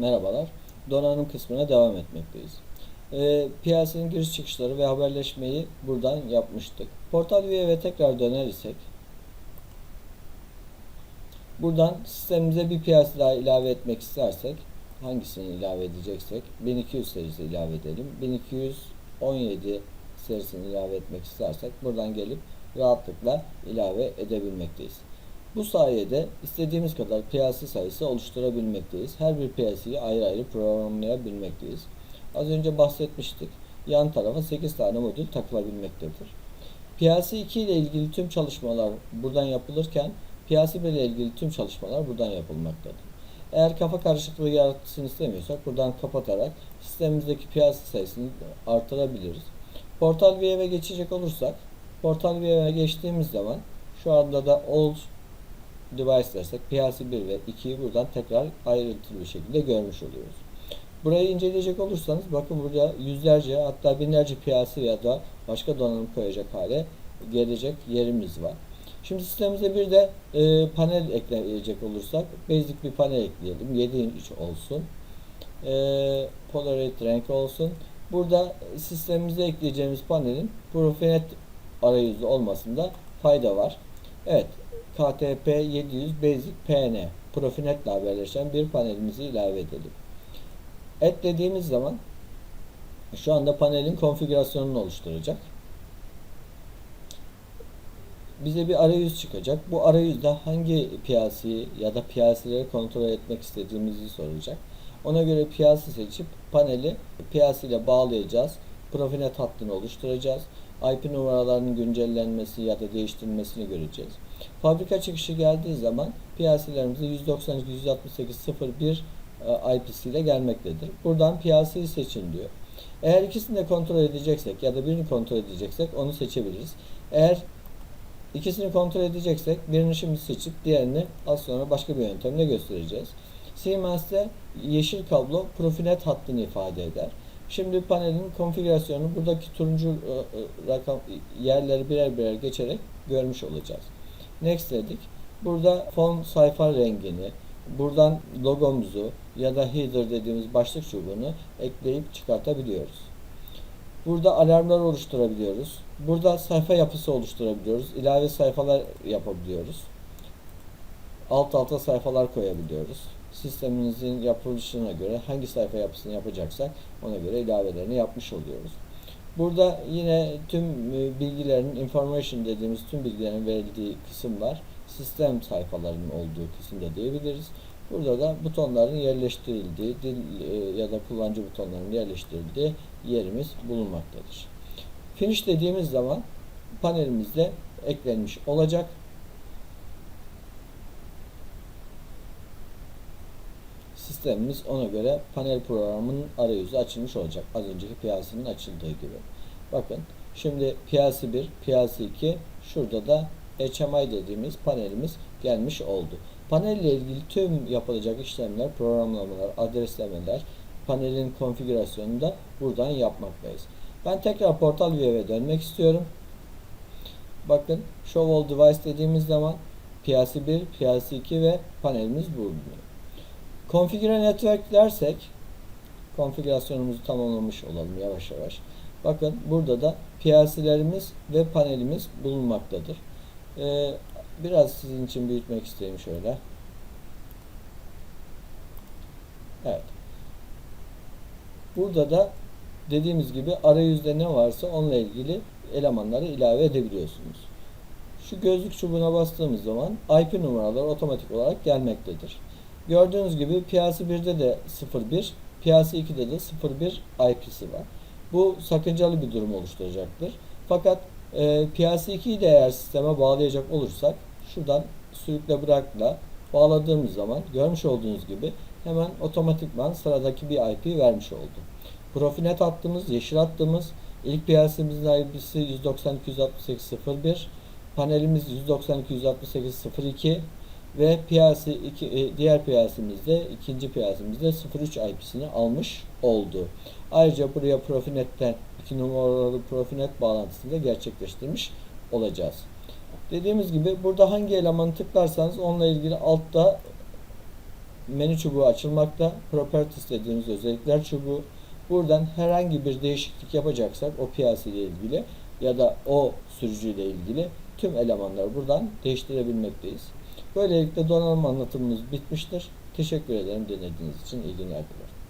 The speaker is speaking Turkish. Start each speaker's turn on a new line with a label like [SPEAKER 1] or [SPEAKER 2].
[SPEAKER 1] Merhabalar. Donanım kısmına devam etmekteyiz. Ee, piyasanın giriş çıkışları ve haberleşmeyi buradan yapmıştık. Portal üyeye tekrar döner isek buradan sistemimize bir piyasa daha ilave etmek istersek hangisini ilave edeceksek 1200 serisi ilave edelim. 1217 serisini ilave etmek istersek buradan gelip rahatlıkla ilave edebilmekteyiz. Bu sayede istediğimiz kadar piyasa sayısı oluşturabilmekteyiz. Her bir piyasayı ayrı ayrı programlayabilmekteyiz. Az önce bahsetmiştik. Yan tarafa 8 tane modül takılabilmektedir. Piyasa 2 ile ilgili tüm çalışmalar buradan yapılırken piyasa 1 ile ilgili tüm çalışmalar buradan yapılmaktadır. Eğer kafa karışıklığı yaratsın istemiyorsak buradan kapatarak sistemimizdeki piyasa sayısını artırabiliriz. Portal VM'e geçecek olursak Portal VM'e geçtiğimiz zaman şu anda da All device dersek piyasa 1 ve 2'yi buradan tekrar ayrıntılı bir şekilde görmüş oluyoruz. Burayı inceleyecek olursanız bakın burada yüzlerce hatta binlerce piyasa ya da başka donanım koyacak hale gelecek yerimiz var. Şimdi sistemimize bir de e, panel ekleyecek olursak basic bir panel ekleyelim. 7 inç olsun. E, Polaroid renk olsun. Burada sistemimize ekleyeceğimiz panelin Profinet arayüzü olmasında fayda var. Evet, KTP 700 Basic PN Profinet ile haberleşen bir panelimizi ilave edelim. Et dediğimiz zaman şu anda panelin konfigürasyonunu oluşturacak. Bize bir arayüz çıkacak. Bu arayüzde hangi piyasayı ya da piyasaları kontrol etmek istediğimizi soracak. Ona göre piyasa seçip paneli piyasa ile bağlayacağız. Profinet hattını oluşturacağız. IP numaralarının güncellenmesi ya da değiştirilmesini göreceğiz. Fabrika çıkışı geldiği zaman piyasalarımızı 192 168 01 IP'si ile gelmektedir. Buradan piyasayı seçin diyor. Eğer ikisini de kontrol edeceksek ya da birini kontrol edeceksek onu seçebiliriz. Eğer ikisini kontrol edeceksek birini şimdi seçip diğerini az sonra başka bir yöntemle göstereceğiz. Siemens'te yeşil kablo Profinet hattını ifade eder. Şimdi panelin konfigürasyonunu buradaki turuncu e, e, rakam yerleri birer birer geçerek görmüş olacağız. Next dedik. Burada fon sayfa rengini, buradan logomuzu ya da header dediğimiz başlık çubuğunu ekleyip çıkartabiliyoruz. Burada alarmlar oluşturabiliyoruz. Burada sayfa yapısı oluşturabiliyoruz. İlave sayfalar yapabiliyoruz. Alt alta sayfalar koyabiliyoruz. Sisteminizin yapılışına göre hangi sayfa yapısını yapacaksak ona göre ilavelerini yapmış oluyoruz. Burada yine tüm bilgilerin information dediğimiz tüm bilgilerin verildiği kısım var. Sistem sayfalarının olduğu kısımda diyebiliriz. Burada da butonların yerleştirildiği, dil ya da kullanıcı butonlarının yerleştirildiği yerimiz bulunmaktadır. Finish dediğimiz zaman panelimizde eklenmiş olacak. Sistemimiz ona göre panel programının arayüzü açılmış olacak. Az önceki piyasanın açıldığı gibi. Bakın şimdi piyasa 1, piyasa 2 şurada da HMI dediğimiz panelimiz gelmiş oldu. Panelle ilgili tüm yapılacak işlemler, programlamalar, adreslemeler, panelin konfigürasyonunu da buradan yapmaktayız. Ben tekrar portal view'e dönmek istiyorum. Bakın Show All Device dediğimiz zaman piyasa 1, piyasa 2 ve panelimiz bulunuyor. Configure Network dersek konfigürasyonumuzu tamamlamış olalım yavaş yavaş. Bakın burada da piyasalarımız ve panelimiz bulunmaktadır. Ee, biraz sizin için büyütmek isteyeyim şöyle. Evet. Burada da dediğimiz gibi arayüzde ne varsa onunla ilgili elemanları ilave edebiliyorsunuz. Şu gözlük çubuğuna bastığımız zaman IP numaraları otomatik olarak gelmektedir. Gördüğünüz gibi piyasa 1'de de 01, piyasa 2'de de 01 IP'si var. Bu sakıncalı bir durum oluşturacaktır. Fakat e, piyasa 2'yi de eğer sisteme bağlayacak olursak şuradan sürükle bırakla bağladığımız zaman görmüş olduğunuz gibi hemen otomatikman sıradaki bir IP vermiş oldu. Profinet hattımız, yeşil hattımız, ilk piyasamızın IP'si 192.168.01, panelimiz 192.168.02 ve piyasi iki, e, diğer piyasimizde ikinci piyasimizde 0.3 IP'sini almış oldu. Ayrıca buraya Profinet'ten 2 numaralı Profinet bağlantısını da gerçekleştirmiş olacağız. Dediğimiz gibi burada hangi elemanı tıklarsanız onunla ilgili altta menü çubuğu açılmakta. Properties dediğimiz özellikler çubuğu. Buradan herhangi bir değişiklik yapacaksak o piyasa ile ilgili ya da o sürücüyle ilgili tüm elemanları buradan değiştirebilmekteyiz. Böylelikle donanma anlatımımız bitmiştir. Teşekkür ederim dinlediğiniz için. İyi günler dilerim.